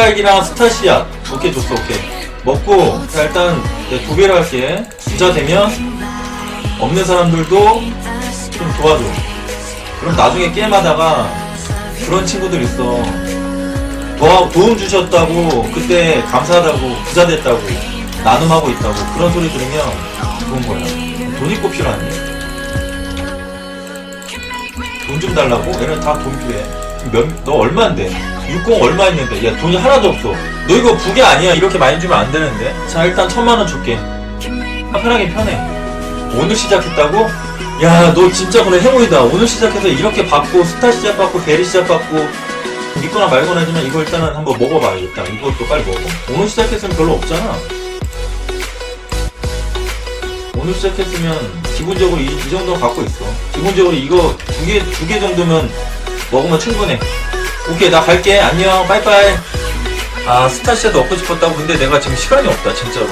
스타일이랑 스타시아. 오케이 줬어 오케이. 먹고 자 일단 두 개를 할게. 부자 되면 없는 사람들도 좀 도와줘. 그럼 나중에 게임하다가 그런 친구들 있어. 도, 도움 주셨다고 그때 감사하다고 부자 됐다고 나눔하고 있다고 그런 소리 들으면 좋은 거야. 돈이 꼭 필요하니. 돈좀 달라고? 얘는 다 돈 필요해 몇, 너 얼마인데? 60 얼마 있는데? 야 돈이 하나도 없어. 너 이거 부계 아니야? 이렇게 많이 주면 안 되는데? 자 일단 천만 원 줄게. 아, 편하게 편해. 오늘 시작했다고? 야 너 진짜 그래 행운이다. 오늘 시작해서 이렇게 받고 스타 시작 받고 대리 시작 받고 믿거나 말거나 하지만 이거 일단은 한번 먹어봐 일단 이것도 빨리 먹어. 오늘 시작했으면 별로 없잖아. 오늘 시작했으면 기본적으로 이, 이 정도 갖고 있어. 기본적으로 이거 두 개 두 개 정도면 먹으면 충분해. 오케이 나 갈게. 안녕. 빠이빠이. 아 스타 시작도 얻고 싶었다고 근데 내가 지금 시간이 없다 진짜로